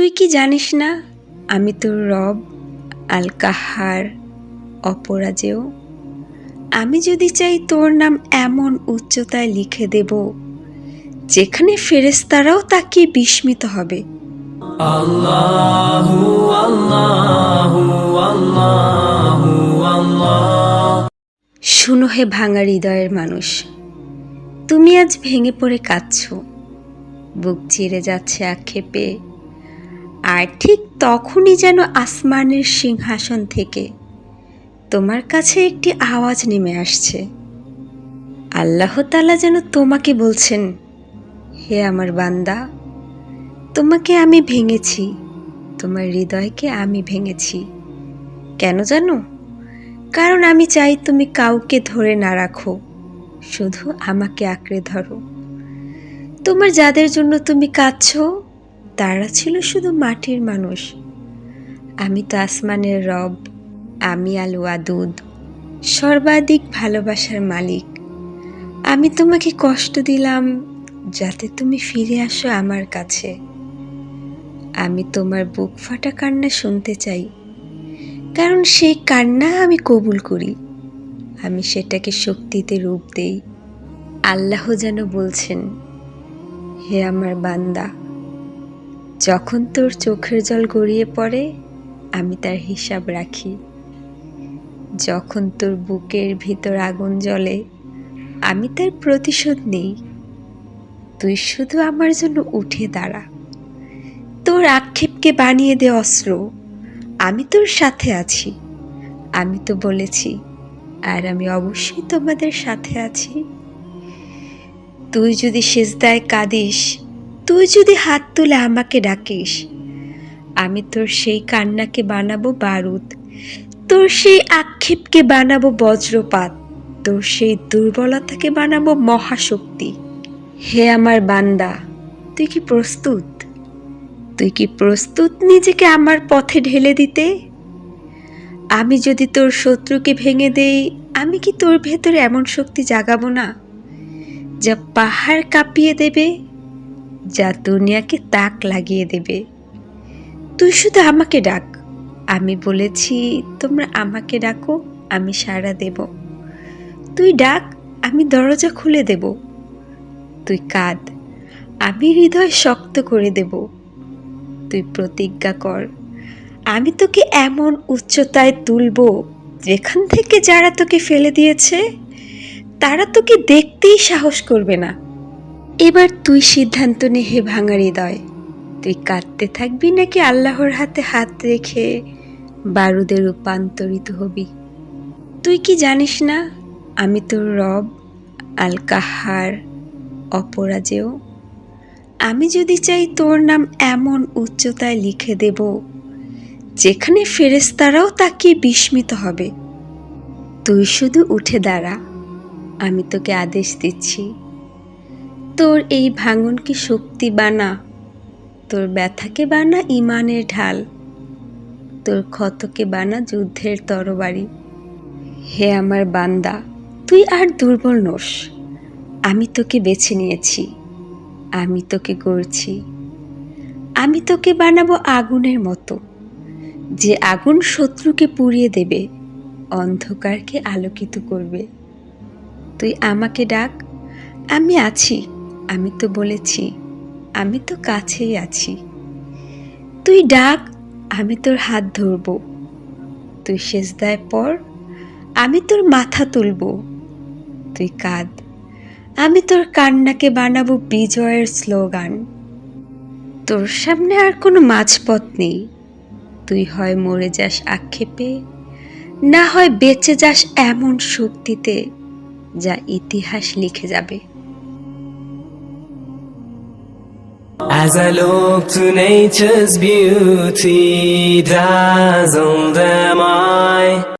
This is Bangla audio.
তুই কি জানিস না আমি তোর রব আল কাহার অপরাজেয়? আমি যদি চাই তোর নাম এমন উচ্চতায় লিখে দেব যেখানে ফেরেস্তারাও তাকে বিস্মিত হবে। শুনো হে ভাঙা হৃদয়ের মানুষ তুমি আজ ভেঙে পড়ে কাঁদছ বুক চিরে যাচ্ছে আক্ষেপে। আর ঠিক তখনই যেন আসমানের সিংহাসন থেকে তোমার কাছে একটি আওয়াজ নেমে আসছে। আল্লাহ তালা যেন তোমাকে বলছেন, হে আমার বান্দা, তোমাকে আমি ভেঙেছি, তোমার হৃদয়কে আমি ভেঙেছি। কেন জানো? কারণ আমি চাই তুমি কাউকে ধরে না রাখো, শুধু আমাকে আঁকড়ে ধরো। তোমার যাদের জন্য তুমি কাঁদছ তারা ছিল শুধু মাটির মানুষ। আমি তো আসমানের রব, আমি আল ওয়াদুদ সর্বাধিক ভালোবাসার মালিক। আমি তোমাকে কষ্ট দিলাম যাতে তুমি ফিরে আসো আমার কাছে। আমি তোমার বুক ফাটা কান্না শুনতে চাই, কারণ সেই কান্না আমি কবুল করি। আমি সেটাকে শক্তিতে রূপ দেই। আল্লাহ যেন বলছেন, হে আমার বান্দা যখন তোর চোখের জল গড়িয়ে পড়ে, আমি তার হিসাব রাখি। যখন তোর বুকের ভিতর আগুন জ্বলে, আমি তার প্রতিশোধ নেই। তুই শুধু আমার জন্য উঠে দাঁড়া। তোর আক্ষেপকে বানিয়ে দে অস্ত্র। আমি তোর সাথে আছি। আমি তো বলেছি, আর আমি অবশ্যই তোমাদের সাথে আছি। তুই যদি সেজদায় কাঁদিস তুই যদি হাত তুলে আমাকে ডাকিস, আমি তোর সেই কান্নাকে বানাবো বারুদ, তোর সেই আক্ষেপকে বানাবো বজ্রপাত, তোর সেই দুর্বলতাকে বানাবো মহাশক্তি। হে আমার বান্দা, তুই কি প্রস্তুত? তুই কি প্রস্তুত নিজেকে আমার পথে ঢেলে দিতে? আমি যদি তোর শত্রুকে ভেঙে দেই, আমি কি তোর ভেতরে এমন শক্তি জাগাবো না, যা পাহাড় কাঁপিয়ে দেবে? যা দুনিয়াকে তাক লাগিয়ে দেবে। তুই শুধু আমাকে ডাক। আমি বলেছি, তোমরা আমাকে ডাকো, আমি সাড়া দেব। তুই ডাক, আমি দরজা খুলে দেব। তুই কাঁদ, আমি হৃদয় শক্ত করে দেবো। তুই প্রতিজ্ঞা কর, আমি তোকে এমন উচ্চতায় তুলব, যেখান থেকে যারা তোকে ফেলে দিয়েছে, তারা তোকে দেখতেই সাহস করবে না। এবার তুই সিদ্ধান্ত নে হে ভাঙা হৃদয়। তুই কাঁদতে থাকবি নাকি আল্লাহর হাতে হাত রেখে বারুদে রূপান্তরিত হবি? তুই কি জানিস না, আমি তোর রব আল কাহার অপরাজেয়? আমি যদি চাই তোর নাম এমন উচ্চতায় লিখে দেব, যেখানে ফেরেস্তারাও তাকে বিস্মিত হবে। তুই শুধু উঠে দাঁড়া, আমি তোকে আদেশ দিচ্ছি। তোর এই ভাঙনকে শক্তি বানা? তোর ব্যথাকে বানা ইমানের ঢাল। তোর ক্ষতকে বানা যুদ্ধের তরবারি। হে আমার বান্দা, তুই আর দুর্বল নোস। আমি তোকে বেছে নিয়েছি। আমি তোকে গড়ছি। আমি তোকে বানাবো আগুনের মতো। যে আগুন শত্রুকে পুড়িয়ে দেবে, অন্ধকারকে আলোকিত করবে। তুই আমাকে ডাক, আমি আছি। আমি তো বলেছি, আমি তো কাছেই আছি। তুই ডাক, আমি তোর হাত ধরব। তুই সেজদায় পর আমি তোর মাথা তুলব। তুই কাঁদ, আমি তোর কান্নাকে বানাবো বিজয়ের স্লোগান। তোর সামনে আর কোনো মাঝপথ নেই। তুই হয় মরে যাস আক্ষেপে, না হয় বেঁচে যাস এমন শক্তিতে, যা ইতিহাস লিখে যাবে। As I look to nature's beauty, dazzled am I.